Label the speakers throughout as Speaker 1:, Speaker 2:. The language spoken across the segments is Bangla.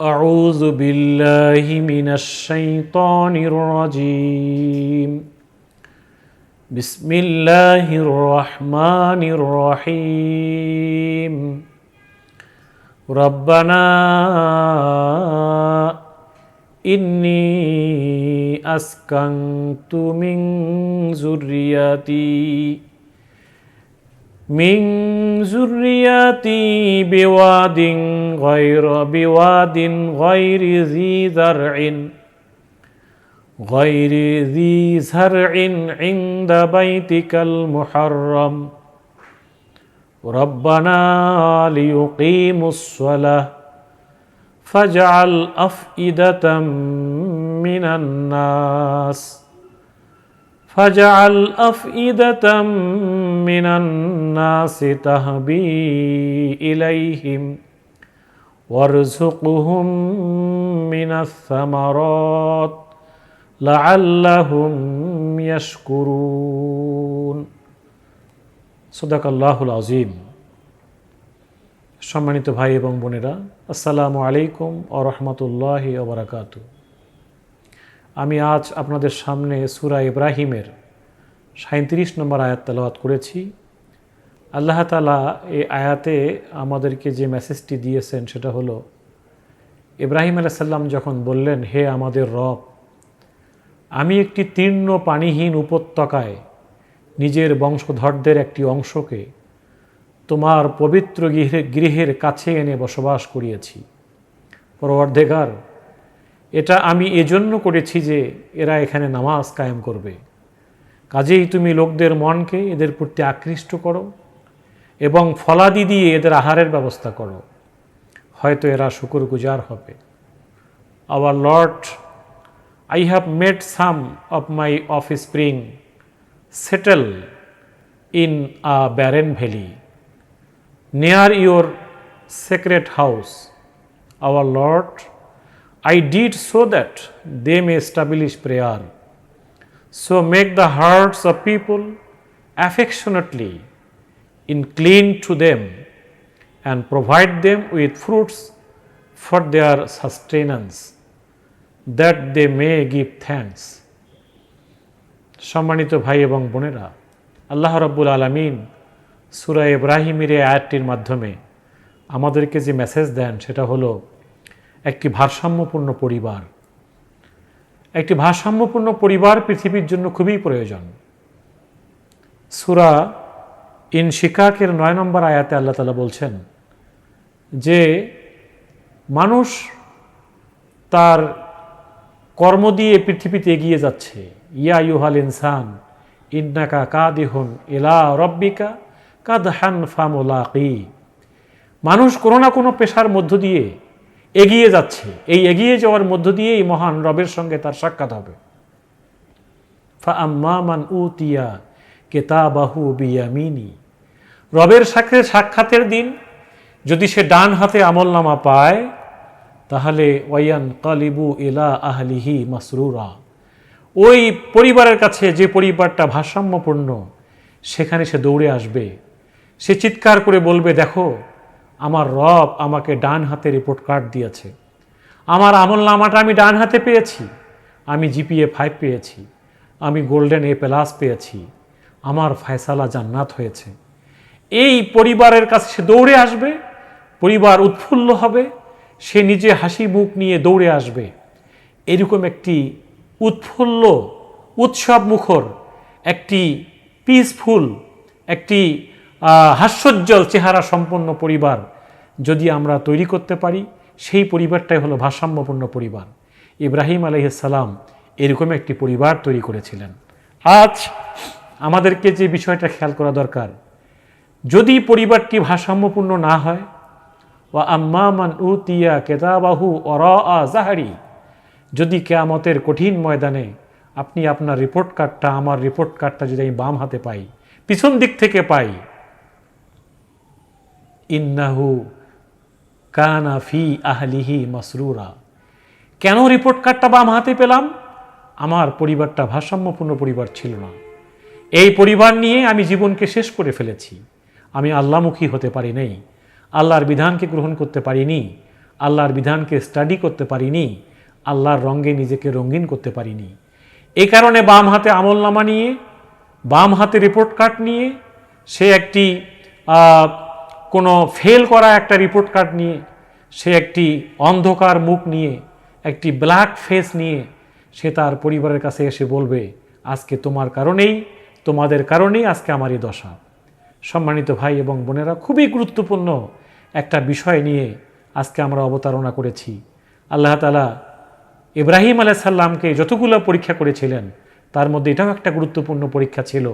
Speaker 1: أعوذ بالله من الشيطان الرجيم. بسم الله الرحمن الرحيم. ربنا إني أسكنت من ذريتي من ذريتي بواد غير بواد غير ذي زرع غير ذي زرع عند بيتك المحرم. ربنا ليقيموا الصلاة فاجعل أفئدة من الناس. فاجعل أفئدة من الناس تهبي إليهم وارزقهم من الثمرات لعلهم يشكرون صدق الله العظيم সম্মানিত ভাই এবং বোনেরা আসসালামু আলাইকুম ও রহমতুল্লাহ ওবরাকাতু আমি আজ আপনাদের সামনে সুরা ইব্রাহিমের সাঁত্রিশ নম্বর আয়াত তেলাওয়াত করেছি। আল্লাহ তালা এই আয়াতে আমাদেরকে যে মেসেজটি দিয়েছেন সেটা হলো, ইব্রাহিম আলাইসাল্লাম যখন বললেন, হে আমাদের রব, আমি একটি তীর্ণ পানিহীন উপত্যকায় নিজের বংশধরদের একটি অংশকে তোমার পবিত্র গৃহে, গৃহের কাছে এনে বসবাস করিয়েছি। পরবর্ধেকার এটা আমি এজন্য করেছি যে এরা এখানে নামাজ কায়েম করবে। কাজেই তুমি লোকদের মনকে এদের প্রতি আকৃষ্ট করো এবং ফলাদি দিয়ে এদের আহারের ব্যবস্থা করো। হয়তো এরা শুকুর গুজার হবে। Our lord I have made some of my offspring settle in a barren valley near your sacred house, our Lord, I did so that they may establish prayer. So make the hearts of people affectionately incline to them and provide them with fruits for their sustenance, that they may give thanks. সম্মানিত ভাই এবং বোনেরা আল্লাহ রব্বুল আলমিন সুরা ইব্রাহিমের এই আয়াতটির মাধ্যমে আমাদেরকে যে মেসেজ দেন সেটা হলো একটি ভারসাম্যপূর্ণ পরিবার। একটি ভারসাম্যপূর্ণ পরিবার পৃথিবীর জন্য খুবই প্রয়োজন। সুরা ইন শিকাকের নয় নম্বর আয়াতে আল্লাহ তালা বলছেন যে, মানুষ তার কর্ম দিয়ে পৃথিবীতে এগিয়ে যাচ্ছে। ইয়া ইউহাল ইনসান, ইন্নাকা কাদিহুন এলা রব্বিকা কাদহান ফামুলাকি। মানুষ কোনো না কোনো পেশার মধ্য দিয়ে এগিয়ে যাচ্ছে। এই এগিয়ে যাওয়ার মধ্য দিয়ে এই মহান রবের সঙ্গে তার সাক্ষাৎ হবে। ফা উতিয়া কেতাবাহু বিয়ামিনী। রবের সাথে সাক্ষাতের দিন যদি সে ডান হাতে আমল নামা পায়, তাহলে ওয়ান কালিবু ইলা আহলিহি মাসরুরা। ওই পরিবারের কাছে যে পরিবারটা ভারসাম্যপূর্ণ, সেখানে সে দৌড়ে আসবে। সে চিৎকার করে বলবে, দেখো আমার রব আমাকে ডান হাতে রিপোর্ট কার্ড দিয়েছে। আমার আমল নামাটা আমি ডান হাতে পেয়েছি। আমি জিপিএ ফাইভ পেয়েছি। আমি গোল্ডেন এ প্লাস পেয়েছি। আমার ফয়সালা জান্নাত হয়েছে। এই পরিবারের কাছে সে দৌড়ে আসবে। পরিবার উৎফুল্ল হবে। সে নিজে হাসি মুখ নিয়ে দৌড়ে আসবে। এরকম একটি উৎফুল্ল উৎসব মুখর একটি পিসফুল একটি হাস্যোজ্জ্বল চেহারা সম্পন্ন পরিবার যদি আমরা তৈরি করতে পারি, সেই পরিবারটাই হলো ভারসাম্যপূর্ণ পরিবার। ইব্রাহিম আলহিসাল্লাম এরকম একটি পরিবার তৈরি করেছিলেন। আজ আমাদেরকে যে বিষয়টা খেয়াল করা দরকার, যদি পরিবারটি ভারসাম্যপূর্ণ না হয় ও আম্মামান উতিয়া কেতাবাহু অর জাহারি, যদি কেয়ামতের কঠিন ময়দানে আপনি আপনার রিপোর্ট কার্ডটা আমার রিপোর্ট কার্ডটা যদি আমি বাম হাতে পাই, পিছন দিক থেকে পাই ইন্নাহু কানা ফি আহলিহি মাসরুরা। কেন রিপোর্ট কার্ডটা বাম হাতে পেলাম? আমার পরিবারটা ভারসাম্যপূর্ণ পরিবার ছিল না। এই পরিবার নিয়ে আমি জীবনকে শেষ করে ফেলেছি। আমি আল্লামুখী হতে পারি নাই। আল্লাহর বিধানকে গ্রহণ করতে পারিনি। আল্লাহর বিধানকে স্টাডি করতে পারিনি। আল্লাহর রঙে নিজেকে রঙিন করতে পারিনি। এই কারণে বাম হাতে আমলনামা নিয়ে, বাম হাতে রিপোর্ট কার্ড নিয়ে, সে একটি কোনো ফেল করা একটা রিপোর্ট কার্ড নিয়ে, সে একটি অন্ধকার মুখ নিয়ে, একটি ব্ল্যাক ফেস নিয়ে, সে তার পরিবারের কাছে এসে বলবে, আজকে তোমার কারণেই, তোমাদের কারণেই আজকে আমার এই দশা। সম্মানিত ভাই এবং বোনেরা, খুবই গুরুত্বপূর্ণ একটা বিষয় নিয়ে আজকে আমরা অবতারণা করেছি। আল্লাহ তালা ইব্রাহিম আলাইসাল্লামকে যতগুলো পরীক্ষা করেছিলেন, তার মধ্যে এটাও একটা গুরুত্বপূর্ণ পরীক্ষা ছিল,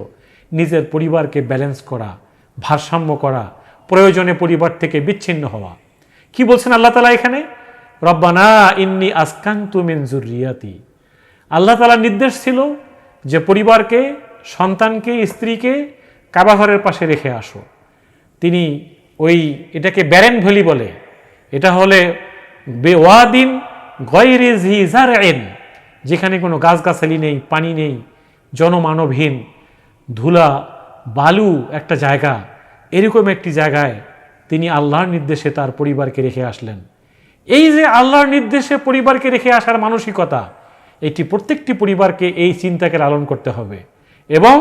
Speaker 1: নিজের পরিবারকে ব্যালেন্স করা, ভারসাম্য করা প্রয়োজনে পরিবার থেকে বিচ্ছিন্ন হওয়া। কি বলছেন আল্লাহ তালা এখানে? রব্বানা ইন্নি আসকান্তু মিন জুরিয়াতি আল্লাহ তালার নির্দেশ ছিল যে পরিবারকে, সন্তানকে, স্ত্রীকে কাবাঘরের পাশে রেখে আসো। তিনি ওই এটাকে ব্যারেন ভ্যালি বলে। এটা হলে বেওয়াদিন গয়রিজ যেখানে কোনো গাছগাছালি নেই, পানি নেই, জনমানবহীন, ধুলা, বালু একটা জায়গা। এরকম একটি জায়গায় তিনি আল্লাহর নির্দেশে তার পরিবারকে রেখে আসলেন। এই যে আল্লাহর নির্দেশে পরিবারকে রেখে আসার মানসিকতা, এটি প্রত্যেকটি পরিবারকে এই চিন্তাকে লালন করতে হবে। এবং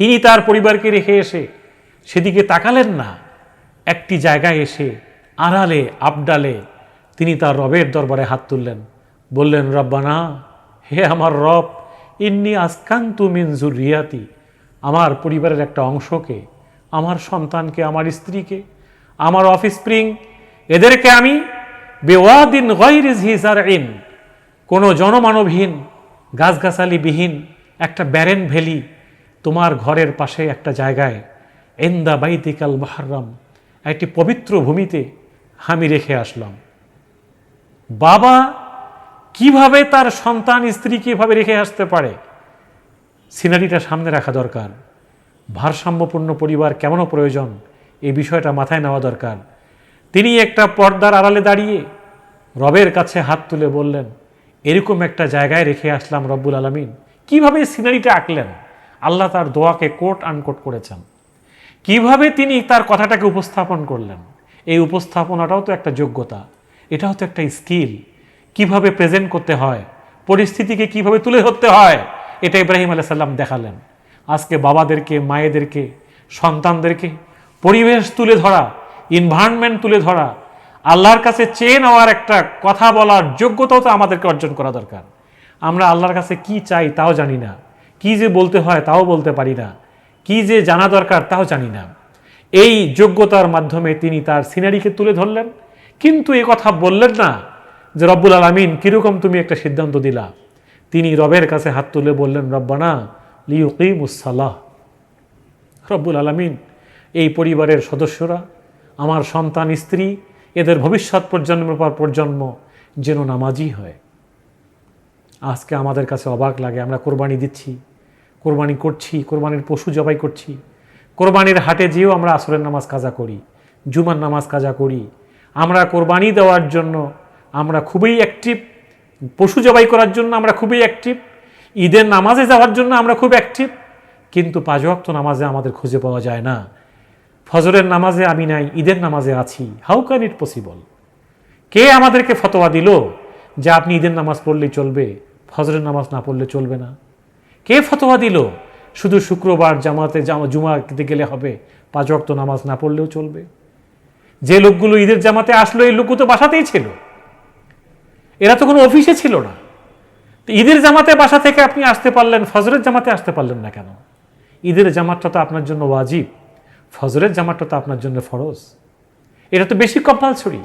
Speaker 1: তিনি তার পরিবারকে রেখে এসে সেদিকে তাকালেন না, একটি জায়গায় এসে আড়ালে, আবডালে তিনি তার রবের দরবারে হাত তুললেন। বললেন, রব্বানা, হে আমার রব, ইন্নি আসকান্তু মিন জুরিয়াতি আমার পরিবারের একটা অংশকে আমার সন্তানকে, আমার স্ত্রীকে, আমার অফিস স্প্রিং, এদেরকে আমি বেওয়াদিন ইন কোনো জনমানবহীন, গাছগাছালিবিহীন একটা ব্যারেন ভ্যালি তোমার ঘরের পাশে একটা জায়গায় এন্দা বাইতিকাল মাহারাম একটি পবিত্র ভূমিতে আমি রেখে আসলাম। বাবা কীভাবে তার সন্তান স্ত্রী এভাবে রেখে আসতে পারে? সিনারিটা সামনে রাখা দরকার। ভারসাম্যপূর্ণ পরিবার কেমন প্রয়োজন? এই বিষয়টা মাথায় নেওয়া দরকার। তিনি একটা পর্দার আড়ালে দাঁড়িয়ে রবের কাছে হাত তুলে বললেন, এরকম একটা জায়গায় রেখে আসলাম রব্বুল আলমিন। কীভাবে সিনারিটা আঁকলেন? আল্লাহ তার দোয়াকে কোট আনকোট করেছেন। কীভাবে তিনি তার কথাটাকে উপস্থাপন করলেন? এই উপস্থাপনাটাও তো একটা যোগ্যতা। এটাও তো একটা স্কিল। কীভাবে প্রেজেন্ট করতে হয়? পরিস্থিতিকে কীভাবে তুলে ধরতে হয়? এটা ইব্রাহিম আলাইহিস সাল্লাম দেখালেন। আজকে বাবাদেরকে, মায়েদেরকে, সন্তানদেরকে পরিবেশ তুলে ধরা ইনভায়রনমেন্ট তুলে ধরা, আল্লাহর কাছে চেয়ে নেওয়ার একটা কথা বলার যোগ্যতাও তো আমাদেরকে অর্জন করা দরকার। আমরা আল্লাহর কাছে কি চাই তাও জানি না। কি যে বলতে হয় তাও বলতে পারি না। কি যে জানা দরকার তাও জানি না। এই যোগ্যতার মাধ্যমে তিনি তার সিনারিকে তুলে ধরলেন। কিন্তু এ কথা বললেন না যে রব্বুল আলমিন, কীরকম তুমি একটা সিদ্ধান্ত দিলা। তিনি রবের কাছে হাত তুলে বললেন, রব্বানা লিউকিমুসালাহ রব্বুল আলমিন, এই পরিবারের সদস্যরা, আমার সন্তান, স্ত্রী, এদের ভবিষ্যৎ প্রজন্মের পর প্রজন্ম যেন নামাজি হয়। আজকে আমাদের কাছে অবাক লাগে, আমরা কোরবানি দিচ্ছি, কোরবানি করছি, কোরবানির পশু জবাই করছি। কোরবানির হাটে যেও আমরা আসরের নামাজ কাজা করি, জুমার নামাজ কাজা করি। আমরা কোরবানি দেওয়ার জন্য আমরা খুবই অ্যাক্টিভ পশু জবাই করার জন্য আমরা খুবই অ্যাক্টিভ ঈদের নামাজে যাওয়ার জন্য আমরা খুব অ্যাক্টিভ কিন্তু পাঁচ নামাজে আমাদের খুঁজে পাওয়া যায় না। ফজরের নামাজে আমি নাই, ঈদের নামাজে আছি। হাউ ক্যান ইট পসিবল কে আমাদেরকে ফতোয়া দিল যে আপনি ঈদের নামাজ পড়লেই চলবে, ফজরের নামাজ না পড়লে চলবে না? কে ফতোয়া দিল? শুধু শুক্রবার জামাতে জামা জুমা জুমাতে গেলে হবে, পাঁচ ওয়াক্ত নামাজ না পড়লেও চলবে। যে লোকগুলো ঈদের জামাতে আসলো, এই লোকগুলো তো বাসাতেই ছিল। এরা তো কোনো অফিসে ছিল না। ঈদের জামাতে বাসা থেকে আপনি আসতে পারলেন, ফজরের জামাতে আসতে পারলেন না কেন? ঈদের জামাতটা তো আপনার জন্য ওয়াজিব, ফজরের জামাতটা তো আপনার জন্য ফরজ। এটা তো বেশি কম্পালসরি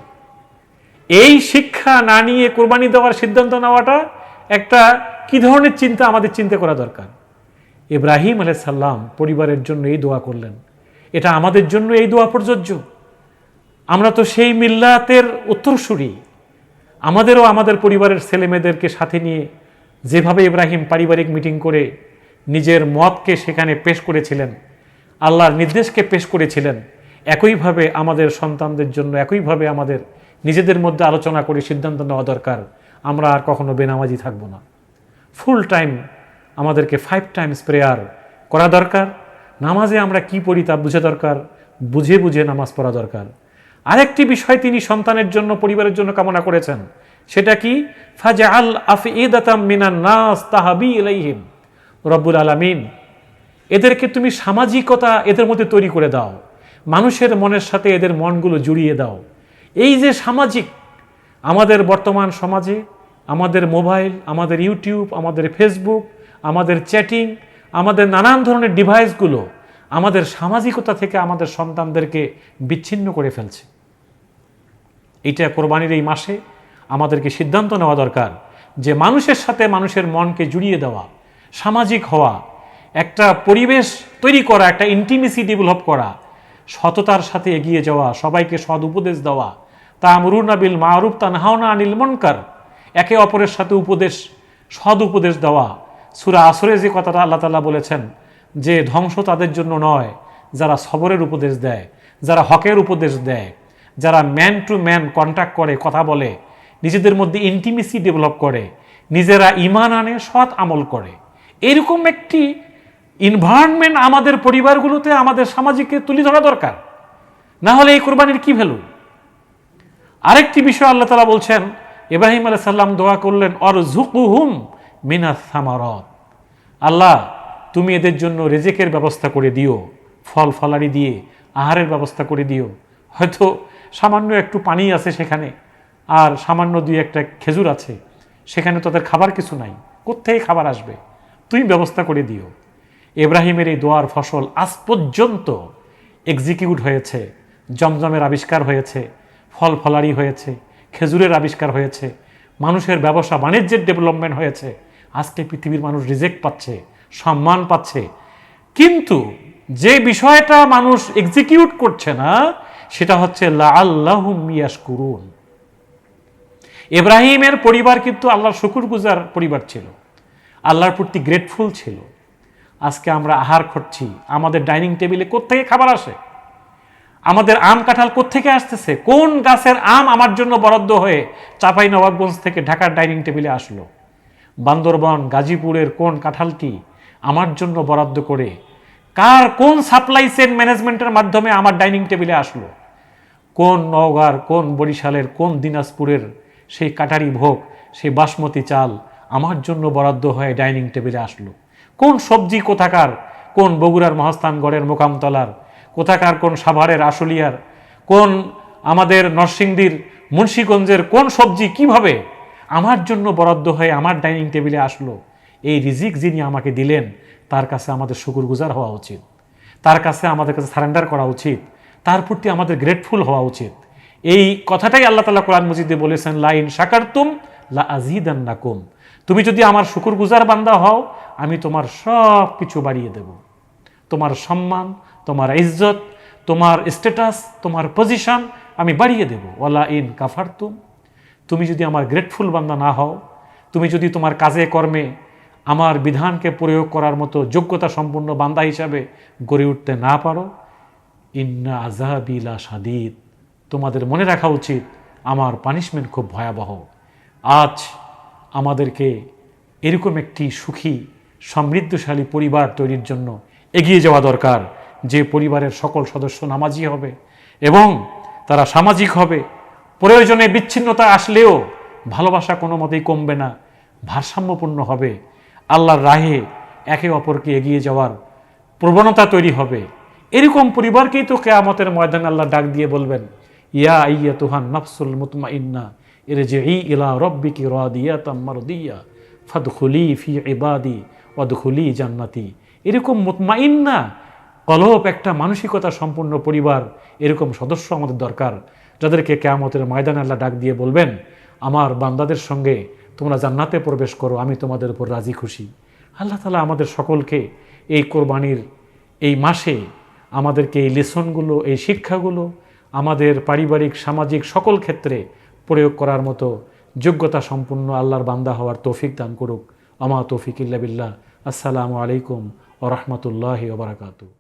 Speaker 1: এই শিক্ষা না নিয়ে কোরবানি দেওয়ার সিদ্ধান্ত নেওয়াটা একটা কি ধরনের চিন্তা আমাদের চিন্তা করা দরকার? ইব্রাহিম আলাইসাল্লাম পরিবারের জন্য এই দোয়া করলেন। এটা আমাদের জন্য এই দোয়া প্রযোজ্য। আমরা তো সেই মিল্লাতের উত্তরসূরি। আমাদেরও আমাদের পরিবারের ছেলেমেয়েদেরকে সাথে নিয়ে যেভাবে ইব্রাহিম পারিবারিক মিটিং করে নিজের মতকে সেখানে পেশ করেছিলেন, আল্লাহর নির্দেশকে পেশ করেছিলেন, একইভাবে আমাদের সন্তানদের জন্য, একইভাবে আমাদের নিজেদের মধ্যে আলোচনা করে সিদ্ধান্ত নেওয়া দরকার। আমরা আর কখনো বেনামাজি থাকব না। ফুল টাইম আমাদেরকে ফাইভ টাইমস প্রেয়ার করা দরকার। নামাজে আমরা কি পড়ি তা বুঝে দরকার। বুঝে বুঝে নামাজ পড়া দরকার। আরেকটি বিষয় তিনি সন্তানের জন্য, পরিবারের জন্য কামনা করেছেন। সেটা কি? ফাজা আল আফিদাতাম মিনান নাস তাহাবি ইলাইহিম। রব্বুল আলামিন, এদেরকে তুমি সামাজিকতা এদের মধ্যে তৈরি করে দাও। মানুষের মনের সাথে এদের মনগুলো জুড়িয়ে দাও। এই যে সামাজিক, আমাদের বর্তমান সমাজে, আমাদের মোবাইল, আমাদের ইউটিউব, আমাদের ফেসবুক, আমাদের চ্যাটিং, আমাদের নানান ধরনের ডিভাইসগুলো আমাদের সামাজিকতা থেকে আমাদের সন্তানদেরকে বিচ্ছিন্ন করে ফেলছে। এটা কোরবানির এই মাসে আমাদেরকে সিদ্ধান্ত নেওয়া দরকার যে মানুষের সাথে মানুষের মনকে জুড়িয়ে দেওয়া, সামাজিক হওয়া, একটা পরিবেশ তৈরি করা, একটা ইন্টিমেসি ডেভেলপ করা, সততার সাথে এগিয়ে যাওয়া, সবাইকে সদ উপদেশ দেওয়া তা আমরুনা বিল মারুফ তানহাওনা আনিল মনকার, একে অপরের সাথে উপদেশ সদ উপদেশ দেওয়া। সুরা আসরে যে কথাটা আল্লাহ তালা বলেছেন যে ধ্বংস তাদের জন্য নয়, যারা সবরের উপদেশ দেয়, যারা হকের উপদেশ দেয়, যারা ম্যান টু ম্যান কন্ট্যাক্ট করে, কথা বলে নিজেদের মধ্যে ইন্টিমেসি ডেভেলপ করে, নিজেরা ইমান আনে, সৎ আমল করে। এরকম একটি ইনভায়রনমেন্ট আমাদের পরিবারগুলোতে, আমাদের সামাজিককে তুলে ধরা দরকার। না হলে এই কোরবানির কি ভ্যালু আরেকটি বিষয় আল্লাহ তালা বলছেন, ইব্রাহিম আলাহ সাল্লাম দোয়া করলেন অর ঝুকুহুম মিনা সামারত। আল্লাহ, তুমি এদের জন্য রেজেকের ব্যবস্থা করে দিও, ফল ফলারি দিয়ে, আহারের ব্যবস্থা করে দিও। হয়তো সামান্য একটু পানি আছে সেখানে। আর সামান্য দুই একটা খেজুর আছে, সেখানে তাদের খাবার কিছু নাই। কোত্থেকে খাবার আসবে? তুমি ব্যবস্থা করে দিও। এব্রাহিমের এই দোয়ার ফসল আজ পর্যন্ত এক্সিকিউট হয়েছে, জমজমের আবিষ্কার হয়েছে, ফল ফলারি হয়েছে, খেজুরের আবিষ্কার হয়েছে, মানুষের ব্যবসা বাণিজ্যের ডেভেলপমেন্ট হয়েছে, আজকে পৃথিবীর মানুষ রিজেক্ট পাচ্ছে, সম্মান পাচ্ছে। কিন্তু যে বিষয়টা মানুষ এক্সিকিউট করছে না, সেটা হচ্ছে লা আল্লাহ মিয়াস ইয়াশকুরুন। ইব্রাহিমের পরিবার কিন্তু আল্লাহর শুকুর গুজার পরিবার ছিল। আল্লাহর প্রতি গ্রেটফুল ছিল। আজকে আমরা আহার করছি। আমাদের ডাইনিং টেবিলে কোত্থেকে খাবার আসে? আমাদের আম কাঁঠাল কোত্থেকে আসতেছে? কোন গাছের আম আমার জন্য বরাদ্দ হয়ে চাপাই নবাবগঞ্জ থেকে ঢাকার ডাইনিং টেবিলে আসলো? বান্দরবন, গাজীপুরের কোন কাঁঠালটি আমার জন্য বরাদ্দ করে কার কোন সাপ্লাই চেন ম্যানেজমেন্টের মাধ্যমে আমার ডাইনিং টেবিলে আসলো? কোন নওগাঁর, কোন বরিশালের, কোন দিনাজপুরের সেই কাটারি ভোগ, সেই বাসমতি চাল আমার জন্য বরাদ্দ হয়ে ডাইনিং টেবিলে আসলো। কোন সবজি কোথাকার? কোন বগুড়ার মহাস্থানগড়ের মোকামতলার? কোথাকার কোন সাভারের আশুলিয়ার? কোন আমাদের নরসিংদীর মুন্সীগঞ্জের কোন সবজি কীভাবে? আমার জন্য বরাদ্দ হয়ে আমার ডাইনিং টেবিলে আসলো। এই রিজিক যিনি আমাকে দিলেন, তার কাছে আমাদের শুকুরগুজার হওয়া উচিত। তার কাছে আমাদের কাছে সারেন্ডার করা উচিত। তার প্রতি আমাদের গ্রেটফুল হওয়া উচিত। এই কথাটাই আল্লাহ তালা কোরআন মজিদে বলেছেন লাইন সাকারতুম লা আজিদান্নাকুম তুমি যদি আমার শুকুরগুজার বান্দা হও, আমি তোমার সব কিছু বাড়িয়ে দেব। তোমার সম্মান, তোমার ইজ্জত, তোমার স্ট্যাটাস তোমার পজিশন আমি বাড়িয়ে দেব। ওয়ালা ইন কাফারতুম। তুমি যদি আমার গ্রেটফুল বান্দা না হও, তুমি যদি তোমার কাজে কর্মে আমার বিধানকে প্রয়োগ করার মতো যোগ্যতা সম্পন্ন বান্দা হিসাবে গড়ে উঠতে না পারো, ইন্না আজাবিলা সাদিদ তোমাদের মনে রাখা উচিত, আমার পানিশমেন্ট খুব ভয়াবহ। আজ আমাদেরকে এরকম একটি সুখী, সমৃদ্ধশালী পরিবার তৈরির জন্য এগিয়ে যাওয়া দরকার, যে পরিবারের সকল সদস্য নামাজি হবে এবং তারা সামাজিক হবে। প্রয়োজনে বিচ্ছিন্নতা আসলেও ভালোবাসা কোনো মতেই কমবে না, ভারসাম্যপূর্ণ হবে। আল্লাহর রাহে একে অপরকে এগিয়ে যাওয়ার প্রবণতা তৈরি হবে। এরকম পরিবারকেই তো কেয়ামতের ময়দান আল্লাহ ডাক দিয়ে বলবেন ইয়া ইয়া তুহান নফসুল মুতমা ইন্না এর যে ই ইলা রব্বিকি রাদিয়া তাম্মার দিয়া ফাদখুলি ফি ইবাদি ওয়াদখুলি জান্নাতি। এরকম মুতমাইন্না কলপ একটা মানসিকতা সম্পূর্ণ পরিবার, এরকম সদস্য আমাদের দরকার, যাদেরকে কেয়ামতের ময়দান আল্লাহ ডাক দিয়ে বলবেন, আমার বান্দাদের সঙ্গে তোমরা জান্নাতে প্রবেশ করো, আমি তোমাদের উপর রাজি খুশি। আল্লাহ তালা আমাদের সকলকে এই কোরবানির এই মাসে আমাদেরকে এই লেসনগুলো, এই শিক্ষাগুলো আমাদের পারিবারিক, সামাজিক সকল ক্ষেত্রে প্রয়োগ করার মতো যোগ্যতা সম্পূর্ণ আল্লাহর বান্দা হওয়ার তৌফিক দান করুক। আমা তৌফিক ইল্লা বিল্লাহ। আসসালামু আলাইকুম ও রহমতুল্লাহ ওবরাকাতু